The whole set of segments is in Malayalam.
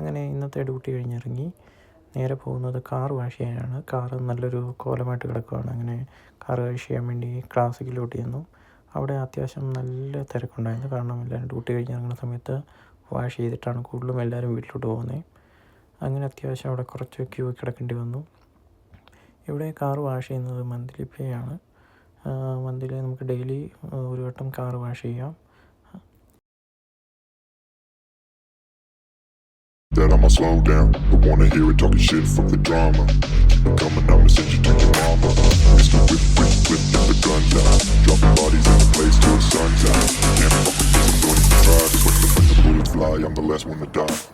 അങ്ങനെ ഇന്നത്തെ ഡ്യൂട്ടി കഴിഞ്ഞിറങ്ങി നേരെ പോകുന്നത് കാർ വാഷ് ചെയ്യാനാണ്. കാർ നല്ലൊരു കോലമായിട്ട് കിടക്കുകയാണ് അങ്ങനെ കാർ വാഷ് ചെയ്യാൻ വേണ്ടി ക്ലാസിക്കിലോട്ട് ചെന്നു. അവിടെ അത്യാവശ്യം നല്ല തിരക്കുണ്ടായിരുന്നു. കാരണം എല്ലാവരും ഡ്യൂട്ടി കഴിഞ്ഞിറങ്ങുന്ന സമയത്ത് വാഷ് ചെയ്തിട്ടാണ് കൂടുതലും എല്ലാവരും വീട്ടിലോട്ട് പോകുന്നത് അങ്ങനെ അത്യാവശ്യം അവിടെ കുറച്ച് ക്യൂ കിടക്കേണ്ടി വന്നു. ഇവിടെ കാർ വാഷ് ചെയ്യുന്നത് മന്ത്ലി പേ ആണ്. മന്ത്ലി നമുക്ക് ഡെയിലി ഒരു വട്ടം കാർ വാഷ് ചെയ്യാം. That I'ma slow down. Don't wanna hear it talking shit, fuck the drama. Keep it coming, I'ma send you to your mama. Mr. Whip, whip, whip, get the guns out. Dropping bodies in the place till the sun's out. Can't fuck with this, I'm going to try. When when the bullets fly, I'm the last one to die.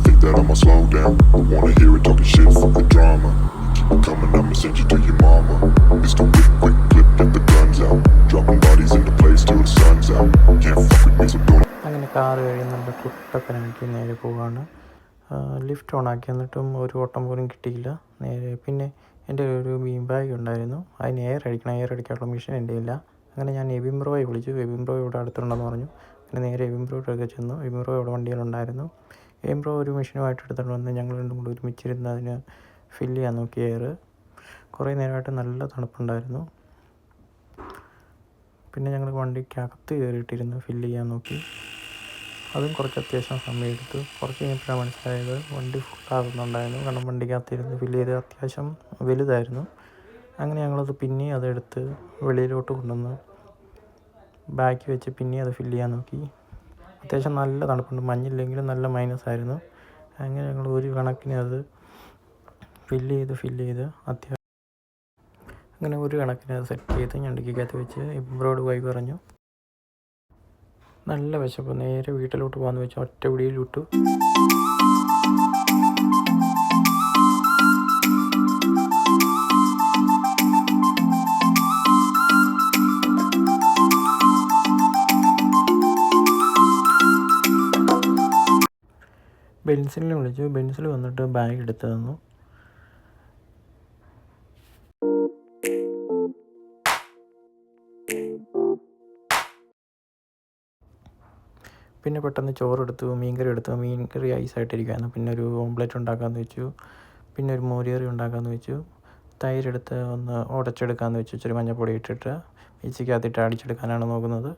Think that I'ma slow down. I wanna hear it talking shit, fuck the drama. Keep it coming, I'ma send you to your mama. It's the Whip, whip, flip, get the guns out. Dropping bodies into place till the sun's out. Can't fuck with me, so don't അങ്ങനെ കാർ കഴിയുന്നുണ്ട് കുട്ടപ്പനക്ക് നേരെ പോവാണ് ലിഫ്റ്റ് ഓൺ ആക്കി എന്നിട്ടും ഒരു ഓട്ടം പോലും കിട്ടിയില്ല നേരെ പിന്നെ എന്റെ ഒരു ബീം ബാഗ് ഉണ്ടായിരുന്നു അതിന് എയർ അടിക്കണം എയർ അടിക്കാനുള്ള മെഷീൻ എന്റെ ഇല്ല അങ്ങനെ ഞാൻ എബിം ബ്രോയെ വിളിച്ചു എബിം ബ്രോ ഇവിടെ അടുത്തുണ്ടെന്ന് പറഞ്ഞു അങ്ങനെ നേരെ എബിം ബ്രോയിട്ടൊക്കെ ചെന്നു എബിം ബ്രോ ഇവിടെ വണ്ടിയിലുണ്ടായിരുന്നു എബിം ബ്രോ ഒരു മെഷീനുമായിട്ട് എടുത്തുകൊണ്ട് വന്ന് ഞങ്ങൾ രണ്ടും കൂടി ഒരുമിച്ചിരുന്ന് അതിന് ഫില്ല് ചെയ്യാൻ നോക്കി എയർ കുറേ നേരമായിട്ട് നല്ല തണുപ്പുണ്ടായിരുന്നു. പിന്നെ ഞങ്ങൾ വണ്ടിക്കകത്ത് കയറിയിട്ടിരുന്ന് ഫില്ല് ചെയ്യാൻ നോക്കി. അതും കുറച്ച് അത്യാവശ്യം സമയം എടുത്തു. കുറച്ച് കഴിഞ്ഞപ്പോഴാണ് മനസ്സിലായത് വണ്ടി ഫുള്ളാകുന്നുണ്ടായിരുന്നു കാരണം വണ്ടിക്കകത്തിരുന്ന് ഫില്ല് ചെയ്ത് അത്യാവശ്യം വലുതായിരുന്നു. അങ്ങനെ ഞങ്ങളത് പിന്നെ അതെടുത്ത് വെളിയിലോട്ട് കൊണ്ടുവന്ന് ബാക്കി വെച്ച് പിന്നെ അത് ഫില്ല് ചെയ്യാൻ നോക്കി. അത്യാവശ്യം നല്ല തണുപ്പുണ്ട്. മഞ്ഞില്ലെങ്കിലും നല്ല മൈനസ് ആയിരുന്നു. അങ്ങനെ ഞങ്ങൾ ഒരു കണക്കിന് അത് ഫില്ല് ചെയ്ത് ഫില്ല് ചെയ്ത് അത്യാവശ്യം അങ്ങനെ ഒരു കണക്കിന് അത് സെറ്റ് ചെയ്ത് ഞണ്ടിക്കകത്ത് വെച്ച് ഇബ്രോഡ് വൈ പറഞ്ഞു. നല്ല വിശപ്പ്. നേരെ വീട്ടിലോട്ട് പോകാമെന്ന് വെച്ചാൽ ഒറ്റ പിടിയിൽ ബെൻസിലിനെ വിളിച്ചു. ബെൻസിൽ വന്നിട്ട് ബാഗ് എടുത്തു തന്നു. പിന്നെ പെട്ടെന്ന് ചോറെടുത്തു മീൻകറി എടുത്തു. മീൻകറി ഐസായിട്ടിരിക്കുകയായിരുന്നു പിന്നെ ഒരു ഓംപ്ലേറ്റ് ഉണ്ടാക്കാമെന്ന് വെച്ചു. പിന്നെ ഒരു മോരുകറി ഉണ്ടാക്കാമെന്ന് വെച്ചു. തൈരെടുത്ത് ഒന്ന് ഉടച്ചെടുക്കാമെന്ന് വെച്ചു. ഇച്ചിരി മഞ്ഞപ്പൊടി ഇട്ടിട്ട്. മിക്സിക്കകത്തിട്ട് അടിച്ചെടുക്കാനാണ് നോക്കുന്നത്.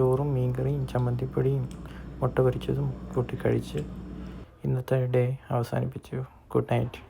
ചോറും മീൻകറിയും ചമ്മന്തിപ്പൊടിയും മുട്ട പൊരിച്ചതും കൂട്ടി കഴിച്ച് ഇന്നത്തെ ഡേ അവസാനിപ്പിച്ചു. Good night.